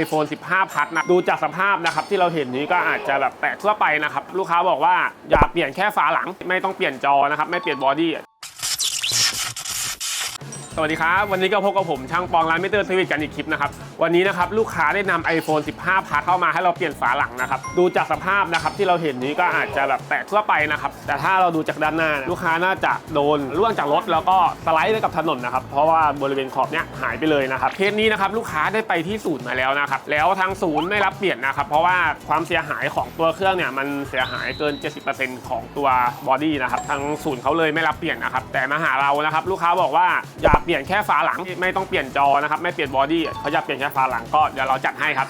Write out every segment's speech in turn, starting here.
iPhone 15 พัดนะดูจากสภาพนะครับที่เราเห็นนี้ก็อาจจะแบบแตกทั่วไปนะครับ ลูกค้าบอกว่าอย่าเปลี่ยนแค่ฝาหลัง ไม่ต้องเปลี่ยนจอนะครับ ไม่เปลี่ยนบอดี้ วัสดีครับ วันนี้ก็พบกับผมช่างปองร้านมิเตอร์ทวิตกันอีกคลิปนะครับ วันนี้นะครับลูกค้าได้นำ iPhone 15พัดเข้ามาให้เราเปลี่ยนฝาหลังนะครับ ดูจากสภาพนะครับที่เราเห็นนี้ก็อาจจะแบบแปลกทั่วไปนะครับ แต่ถ้าเราดูจากด้านหน้า ลูกค้าน่าจะโดนล่วงจากรถแล้วก็สไลด์ไปกับถนนนะครับ เพราะว่าบริเวณขอบเนี้ยหายไปเลยนะครับเคสนี้นะครับลูกค้าได้ไปที่ศูนย์มาแล้วนะครับแล้วทางศูนย์ไม่รับเปลี่ยนนะครับเพราะว่าความเสียหายของตัวเครื่องเนี่ยมันเสียหายเกิน 70%ของตัวบอดี้นะครับทางศูนย์เขาเลยไม่รับเปลี่ยนนะครับแต่มาหาเรานะครับลูกค้าบอกว่าอยาเปลี่ยนแค่ฝาหลังไม่ต้องเปลี่ยนจอนะครับไม่เปลี่ยนบอดี้เขาอยากเปลี่ยนแค่ฝาหลังก็เดี๋ยวเราจัดให้ครับ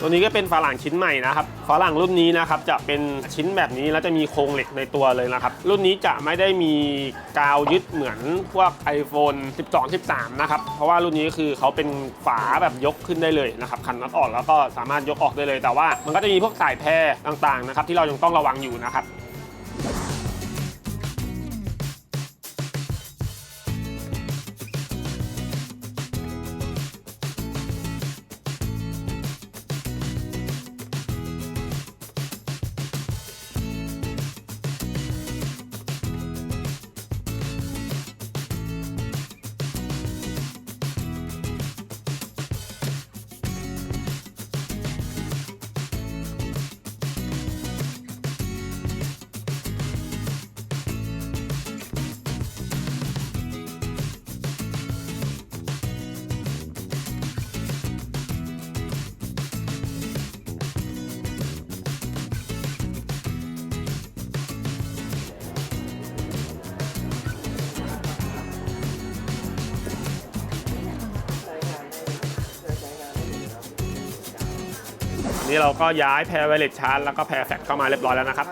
ตัวนี้ก็เป็นฝาหลังชิ้นใหม่นะครับฝาหลังรุ่นนี้นะครับจะเป็นชิ้นแบบนี้แล้วจะมีโครงเหล็กในตัวเลยนะครับ รุ่นนี้จะไม่ได้มีกาวยึดเหมือนพวก iPhone 12 13 นะครับ เพราะว่ารุ่นนี้คือเขาเป็นฝาแบบยกขึ้นได้เลยนะครับคันน็อตออกแล้วก็สามารถยกออกได้เลย แต่ว่ามันก็จะมีพวกสายแพรต่างๆนะครับที่เรายังต้องระวังอยู่นะครับ นี่เราก็ย้ายแพรไวเลสชาร์จแล้วก็แพรแฟกเข้ามาเรียบร้อยแล้วนะครับ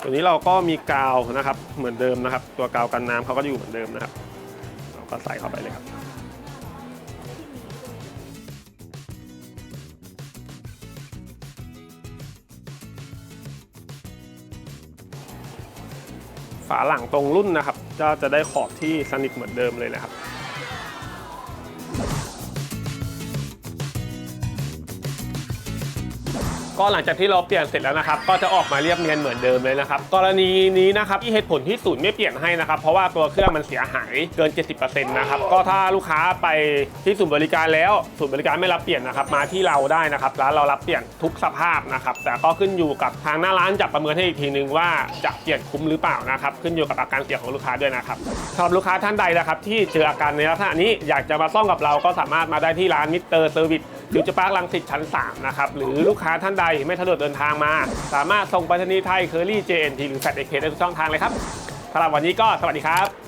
ตัวนี้เราก็มีกาวนะครับเหมือนเดิมนะครับ ตัวกาวกันน้ำเขาก็อยู่เหมือนเดิมนะครับ เราก็ใส่เข้าไปเลยครับ ฝาหลังตรงรุ่นนะครับ ก็จะได้ขอบที่สนิทเหมือนเดิมเลยนะครับ ก็หลังจากที่เราเปลี่ยนเสร็จแล้วนะครับ ก็จะออกมาเรียบเนียนเหมือนเดิมเลยนะครับ กรณีนี้นะครับที่เหตุผลที่ศูนย์ไม่เปลี่ยนให้นะครับ เพราะว่าตัวเครื่องมันเสียหายเกิน 70%นะครับ ก็ถ้าลูกค้าไปที่ศูนย์บริการแล้วศูนย์บริการไม่รับเปลี่ยนนะครับ มาที่เราได้นะครับร้านเรารับเปลี่ยนทุกสภาพนะครับ แต่ก็ขึ้นอยู่กับทางหน้าร้านจะประเมินให้อีกทีนึงว่าจะเปลี่ยนคุ้มหรือเปล่านะครับ ขึ้นอยู่กับอาการเสียของลูกค้าด้วยนะครับสำหรับลูกค้าท่านใดนะครับที่เจออาการในลักษณะนี้อยากจะมาซ่อมกับเราก็สามารถมาได้ที่ร้านมิสเตอร์เซอร์วิส ฟิวเจอร์พาร์คลังสิตชั้น 3 นะครับ หรือลูกค้าท่านใดไม่สะดวกเดินทางมา สามารถส่งไปรษณีย์ไทยเคอรี่เจนทีหรือแฟดเอ็กเพได้ทุกช่องทางเลยครับสำหรับวันนี้ก็สวัสดีครับ